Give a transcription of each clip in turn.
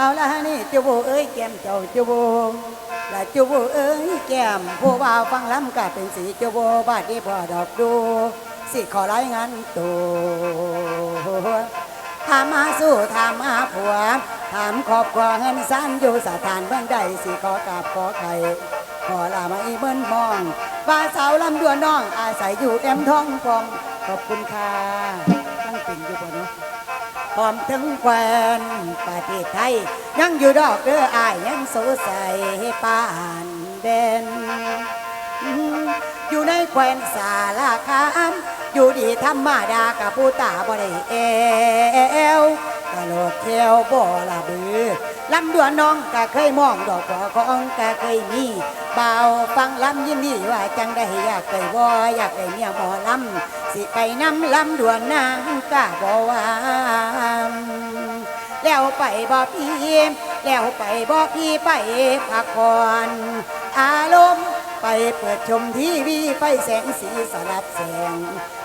เอาละฮะนี่จูบเอ้ยแก้มเจ้าจูบและจูบเอ้ยแก้มผู้ว่าฟังล้ำกาเป็นสีจูบูบาดที่พอดอกดู สิขอรายงานตัวถามมาสู้ถามมาผัว ถามครอบครัวเงินสั้นอยู่สถานเบื้องใดสิขอกราบขอไข่ขอลามาอีเบิ้นมองว่าสาวลำดวนน้องอาศัยอยู่แอมท้องฟองขอบคุณค่ะตั้งปิ่นอยู่บ่เนาะ อมถึงแควนประเทศไทย ยังอยู่ดอกเด้ออายยังสูใสป่านเด่นอยู่ในแควนสาลาคามอยู่ดีธรรมดากับผู้ตาบ่ได้เอวตลกเที่ยวบ่ละบือ ลำดวนน้องก็เคยมองดอกบัวของก็เคยมีเบาฟังลำยินดีว่าจังได้อยากได้บ่อยากได้เมียหมอลำสิไปนำลำดวนนางกะบ่ว่าแล้วไปบ่พี่แล้วไปบ่พี่ไปพักผ่อนอารมณ์ ไปเปิดชมทีวีไฟแสงสีสลับแสง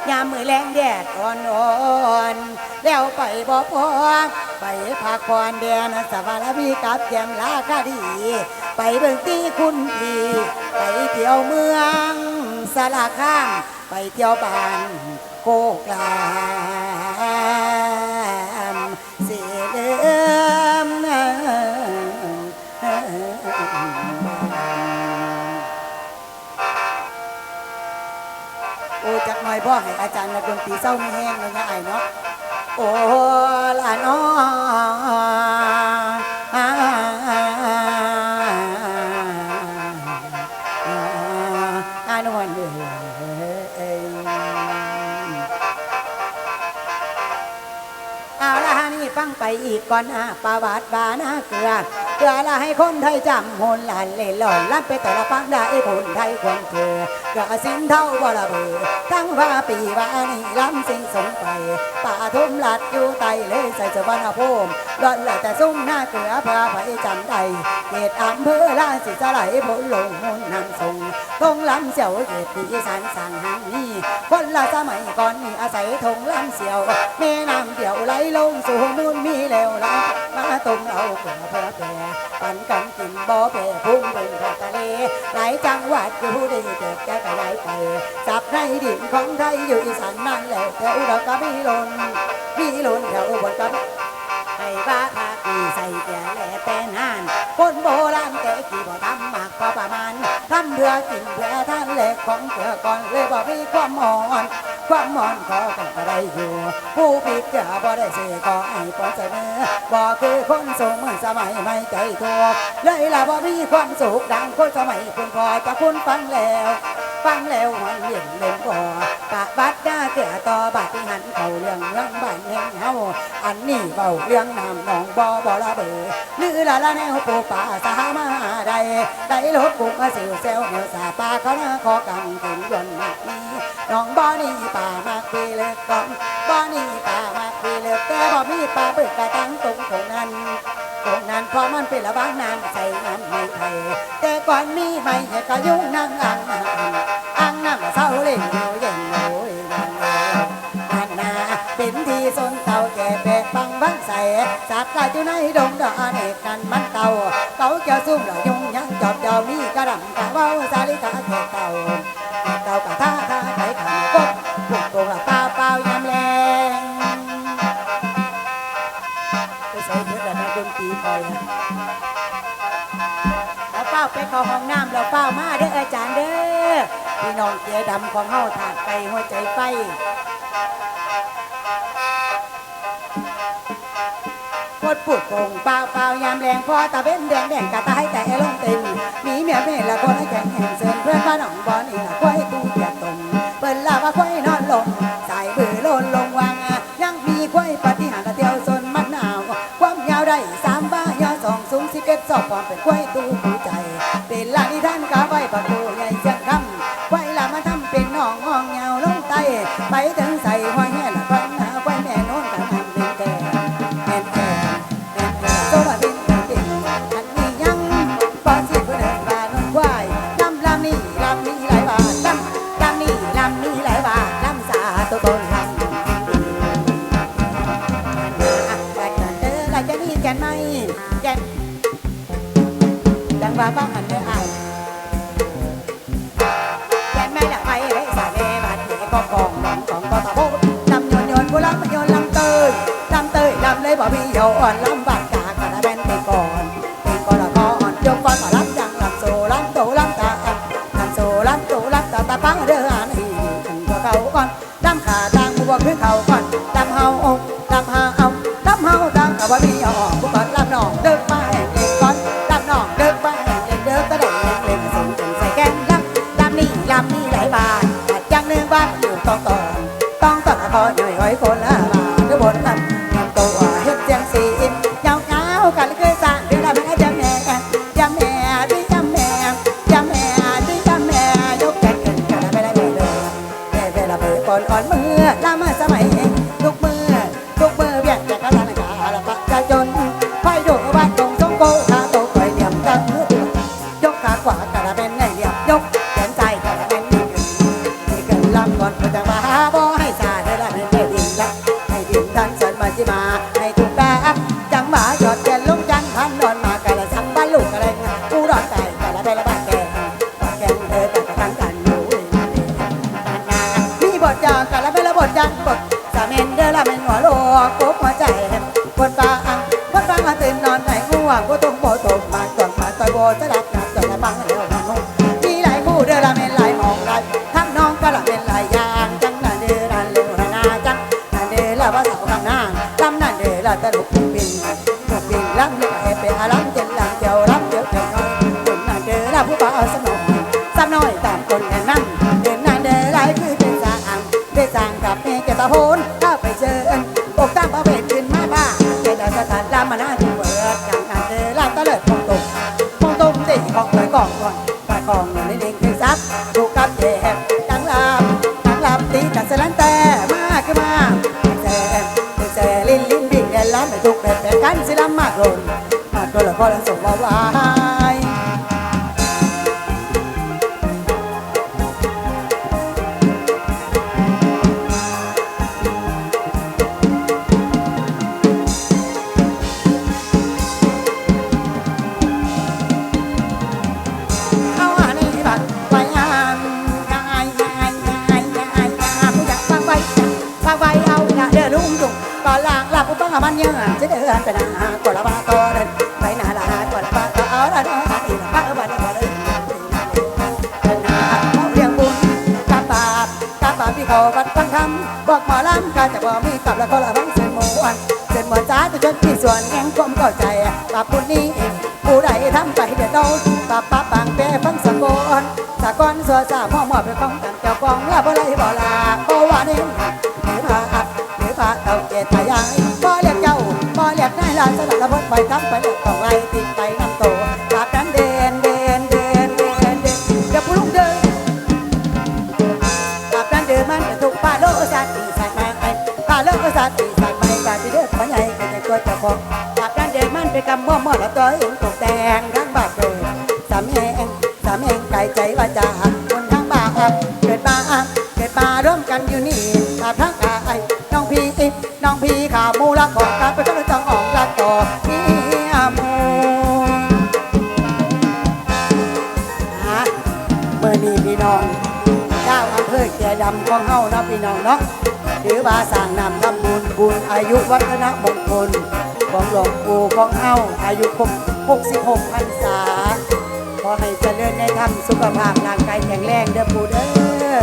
ยามมือแรงแดดอ่อนอ่อนแล้วไปบ่พอไปพักผ่อนเดือนสวรรค์พีกับแจมลาคาดี ไปเบิ่งตีคุณพีไปเที่ยวเมืองสลารคามไปเที่ยวบ้านโคกลา ปีเศร้ามีแห้งเลยนะไอ้เนาะโอ้ละน้ออานวลเอ้ยเอาละฮะนี่ฟังไปอีกก่อนอะประวัติบานาเกลือเกลือละให้คนไทยจำหนหลานเล่หล่อนรับไปแต่ละฟังได้คนไทยควรเกลือเกลือสินเท่าบ่ละเบือ ทั้งว่าปีว่านี่ล้ำสิ่งสงไป ป่าทุ่มหลัดอยู่ไตเลยใส่สวรรณภูมิร้อนละแต่ซุ้มหน้าเกลือพาไปจำได้เกตอำเภอลาสิสลายผลลงมุนนำส่งทงล้ำเสียวเกตปีสันสั่งหางนี้คนละสมัยก่อนนี่อาศัยทงล้ำเสียวแม่น้ำเดี่ยวไหลลงสู่มูลมีแล้วละมาตรงเอาเกลือเพื่อแปรปันกันกินบ่อแปรพุ่งเบิ่งทะเลหลายจังหวัดอยู่ดีเกิดแก่กระไรไปจับในดินของไทยอยู่อีสานนั่นแหละแถวดอกกระบี่ลนพี่ลุนแถวบนกับไอ้บ้าคากีใส่แก่แหล่แต่นานคนโบราณแต่กี่บ่ทำมากก็ประมาณทำเพื่อกินเพื่อท่านแหลกของเพื่อก่อนเลยบ่มีความหมอนความหอนขอกันก็ได้อยู่ ผู้ผิดเกือบ่ได้เสียก็ไอ้ปอเสนอบ่คือคนสูงเมือสมัยไม่ใจทุกเลยล่ะบ่มีความสุขดังคนสมัยคุณพอจะคุณฟังแล้ว ฟังแล้วมันเย็นเล่นบ่ปะบัดหน้าเกือต่อบัดที่หันเขาเรื่องเรื่องบ้านแห่งเฮาอันนี้เบาเรื่องน้ำหนองบ่บ่ละเบอลือละละแนวปูป่าสามาใดได้รถกุกมาสิวเซลเนียวสาปาเขาหน้าคอกังถึงยนต์มากนี้น้องบ่นี่ป่ามากปีเล็กก้องบ่นี่ป่ามากปีเล็กแต่บ่มีป่าเปิดกระตังตรงตรงนั้น ตรงนั้นเพราะมันเป็นระบางน้ำใส่น้ำไม่ไทยแต่ก่อนมีไม่เหตุก็ยุ่งนั่งอ่างน้ำอ่างน้ำเศร้าเล่นอยู่เย็นโอยนันนันนาเป็นที่สนเต่าแก่แปะปังบังใส่สัตว์กายอยู่ในดงดอกเอกกันมันเต่าเต่าเจ้าซุ่มเหล่ายุ่งยังจอบจ้ามีกระดำกระเว้าสาลิกาแก่เต่าเต่ากะท่าท่าไก่ขันกบพวกตัวละ แล้วเป้าไปเข้าห้องน้ำแล้วเป้ามาเด้ออาจารย์เด้อพี่น้องเจ๊ดำของเฮาถาดไก่หัวใจไฟพดปุดโป่งเปล่าเปล่ายามแรงพอตาเบ้นแดงแดงกะตายแต่ลงเต็มมีเมียเม่ละคนให้แข่งแห่งเซินเพื่อนบ้านหนองบอนี่ละควายตู้เกียตนเปิ้นลาว่าควายนอนลง สิบเอ็ กกองลังกองก็ตาโพลำโยนโยนโบลังโยนลำเตยลำเตยลำเลยบ่มีโยนลัง อนก่อนเมื่อลามาสมัย ละเป็นลายย่างจังนั่นเดือรันเลวนาจังนั่นเดือละว่าสาวกันนางจำนั่นเดือละตลกเปิน 过来走吧吧。 พ่อหมอบไป็นองกานเจ้ากองเมื่อบ่ได้บ่ลาโอว่านี้งหัรือพาอักหรือพาเอาเกตายายบ่เรียกเจ้าบ่เรียกนายลาสลับระเบิดไปทั้งไปเรียกของไรติดไปน้ำโตปากกันเด่นเด่นเด่นเด่นเด่นอย่าพูดลุงเดินปากกันเดินมันจะถูกปาโลสัตว์ตีสัตว์มาไปปาโลสัตว์ตีสัตว์ไปการที่เลือกปัญญาเป็นตัวเจ้าของปากกันเดินมันไปกำมั่วมั่วแล้วตัวเองตกแต่งทั้งบาดเลยสามแหงสามแหงใจใจว่าจะหัก พี่น้องเจ้าอำเภอแก่ดำก็เฮานะพี่น้องเนาะหรือบาสร้างนำทำบุญบุญอายุวัฒนะมงคล ของหลวงปู่ของเฮาอายุครบ66พรรษาขอให้เจริญในธรรมสุขภาพร่างกายแข็งแรงเด้อปู่เด้อ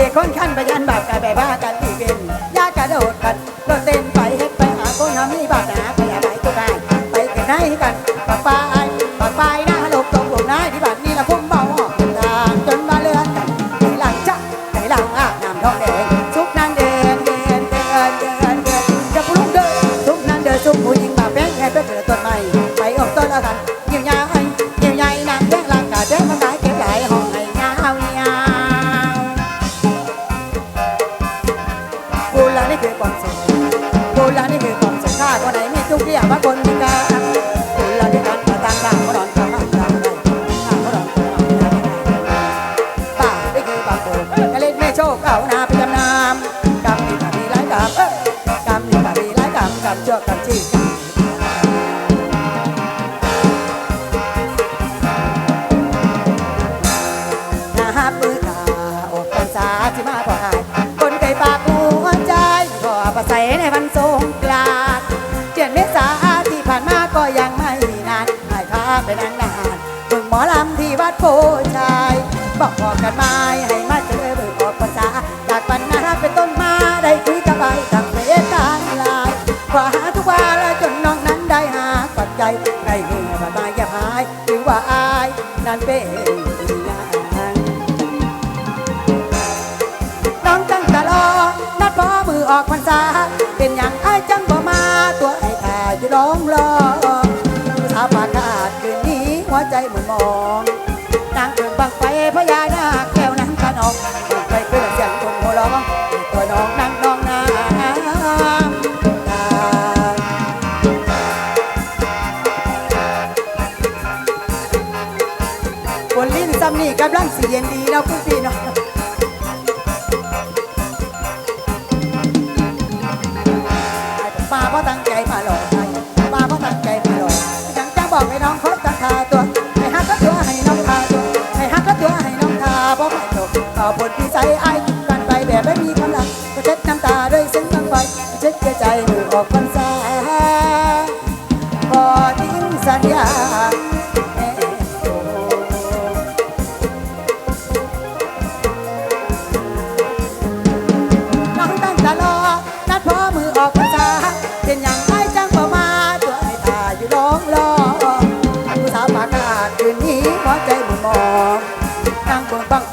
ด็กคนขั้นไปยันบาปกายไปบ้ากันที่เป็นยากระโดดกัดาปือตา out. 播放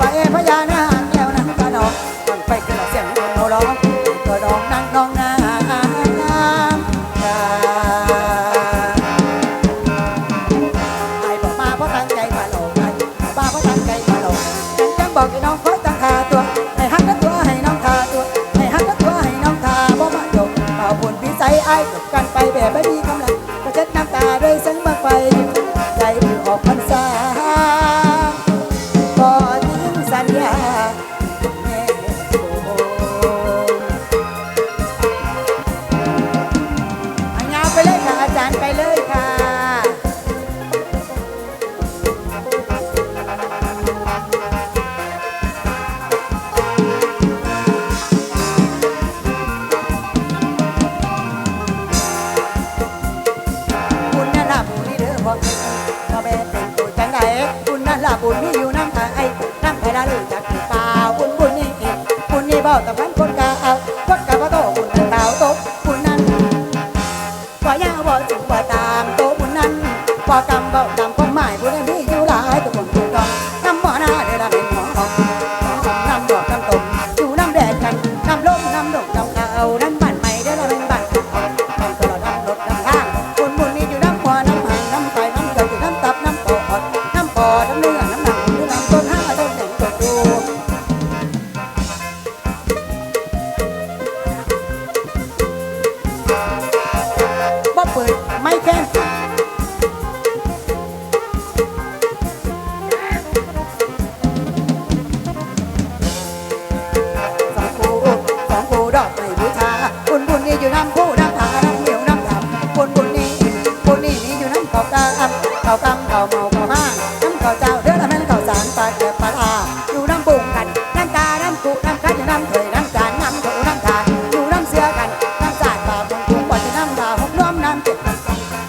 น้ำข้าวเจ้าเดือดแม่นข้าวสารปลาเก็บปลาอาอยู่น้ำบุ่งกันน้ำตา น้ำกุน้ำคัดน้ำเถยน้ำจานน้ำโถน้ำทานอยู่น้ำเสือกันน้ำสาดปลาบุ่งกุ้งปอดที่น้ำดาวหกน้อมน้ำเจ็ด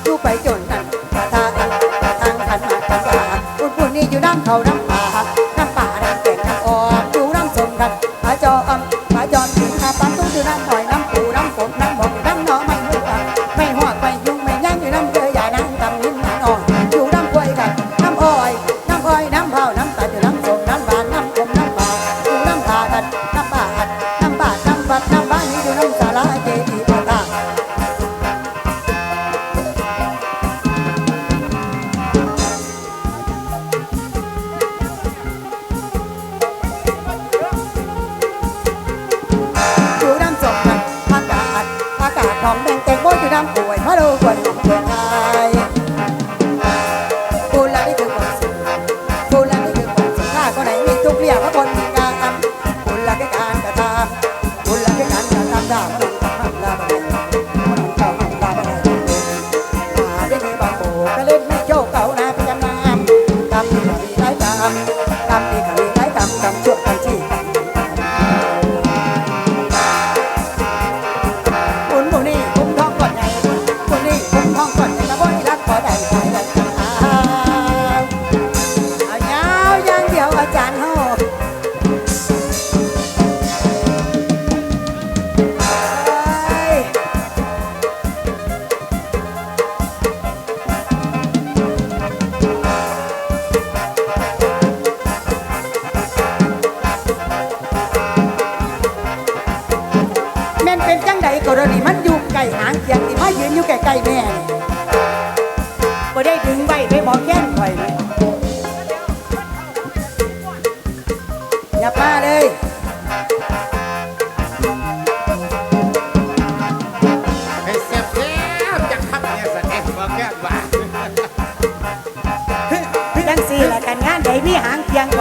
อยู่ไปจนนั่นตาตาตาทางขันมาขันาปุ่นปุ่นนี่อยู่น้ำเขาน้ำ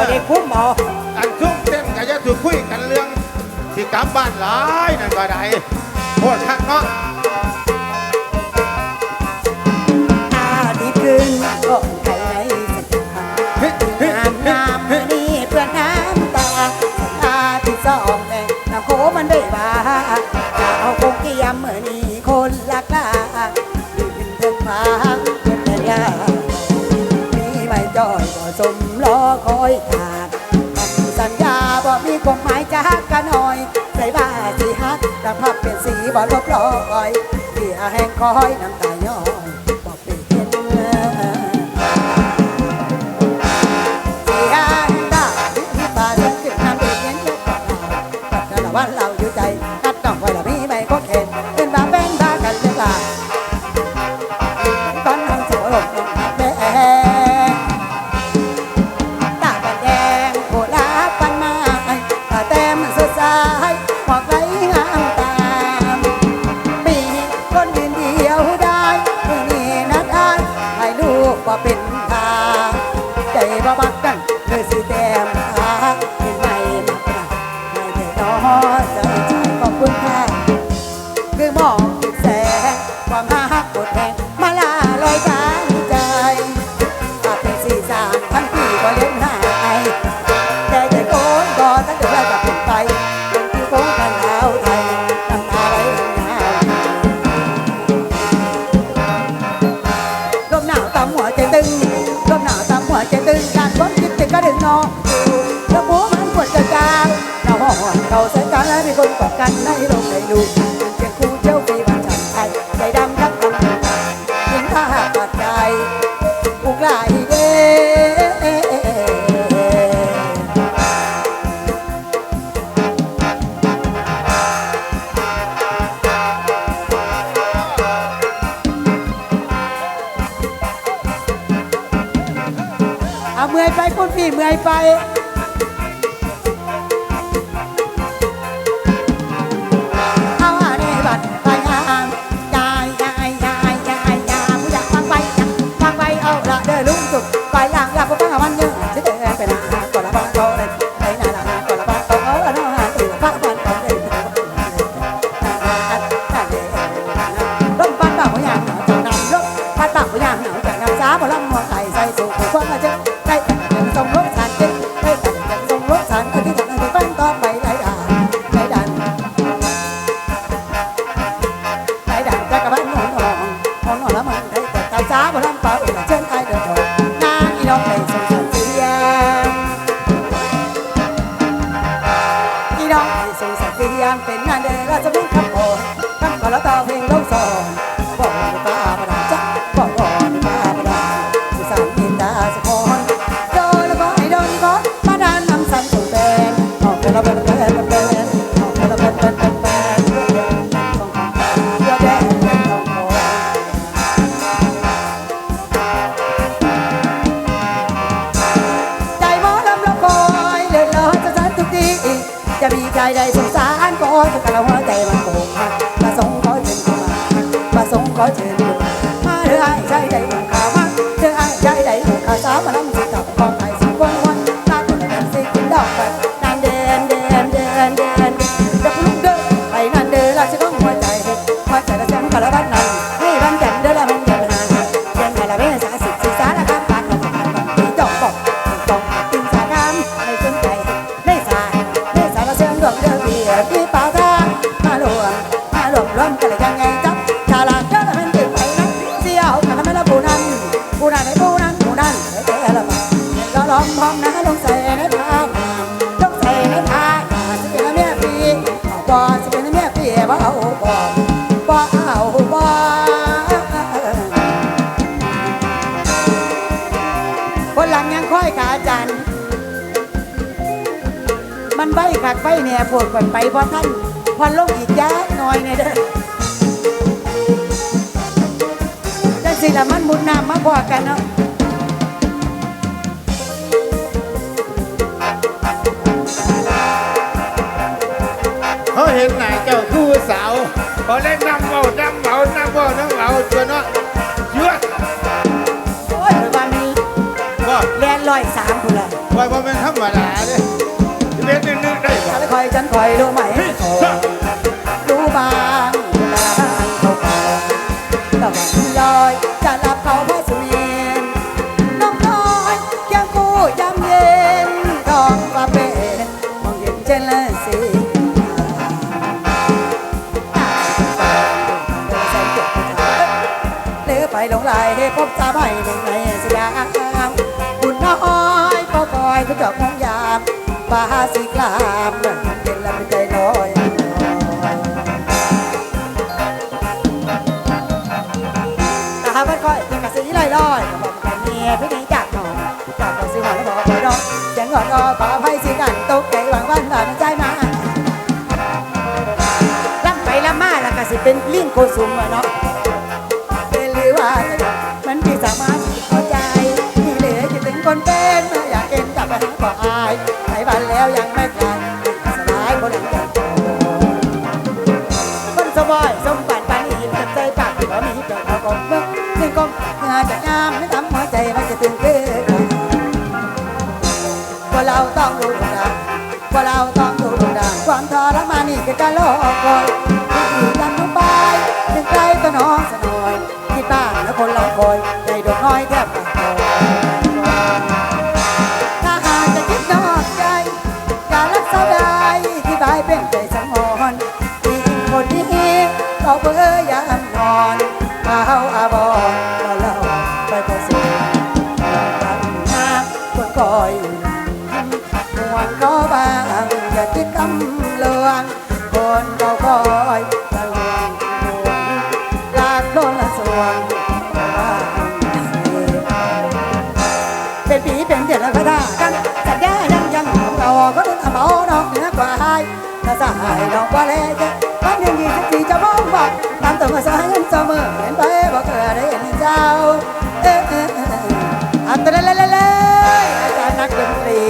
ได้คุ้มเอาอันซุ่มเต็มก็จะถูกคุยกันเรื่องที่กลับบ้านหลายนั่นก็ได้โคตทักเนาะ ความหมายจากกันหน่อย ใส่บาสีฮักดังพับเป็นสีบอลลบลอยเสียแห้งคอยน้ำตาย้อย กันในโลกในลูกเสียงคู่เจ้าปีวันสันไทยใจดำรักคนหาเพียงถ้าหากปัดใจปุกลายเด้เมื่อยไปคุณนพี่เมื่อยไป เธมาเอายใจได้ มันใบกักใบเนี่ยปวดก่นไปเพราะท่านพัอลงอีกยาหน่อยเนี่ยเด้อสิละมันมุดน้ำมาบอกกันเนาะเขาเห็นหน้าเจ้าคู่สาวพอได้น้ำเบาน้ำเบาน้ำเบาน้ำเบาจนเนาะเยอะโอ้ยวันนี้บ่แลนลอยสามคนละว่าบ่เป็นธรรมดาเด้ ลยเล่นนึกๆได้บ่ ฉันคอยฉันคอยรู้ไหมขอ บาสีกลามเป็นละเป็นใจลอยตาบ้านก้อยจะกระสีลอยลอยบอกกันเมียพี่นี้จากหนอจากบอกสิหวานแล้วบอกน้องเสียงก่อนก็ขอให้สิกันตกใจหวังวันผ่านใจมาลับไปลับมาแล้วก็สิเป็นลิ้นโกสุมอะเนาะเป็นหรือว่ามันพี่สามารถเข้าใจ ที่เหลือคิดถึงคนเป็นอยากเก็นกลับไปหาบ่อายไหาน แล้วยังไม่กลายสลายคนอื่นคนสบายสมบัติปานนี้จะใจปากที่เขามีเจ้าเอากองเมื่อหนึ่งกองเงาจะงามไม่ทำหัวใจมันจะตื่นเต้นว่าเราต้องรู้ดังว่าเราต้องรู้ดังความทรมานนี่คือการรอคอยที่กันนุ่มบายหนึ่งใจตัวน้องสนอยที่บ้านแล้วคนเราคอย ก็เมาสาวใเงินเสมอเห็นไปบอกเกิได้เห็นเจ้าเออเออเอออัตเลเลเลอาจารย์นักดนตรี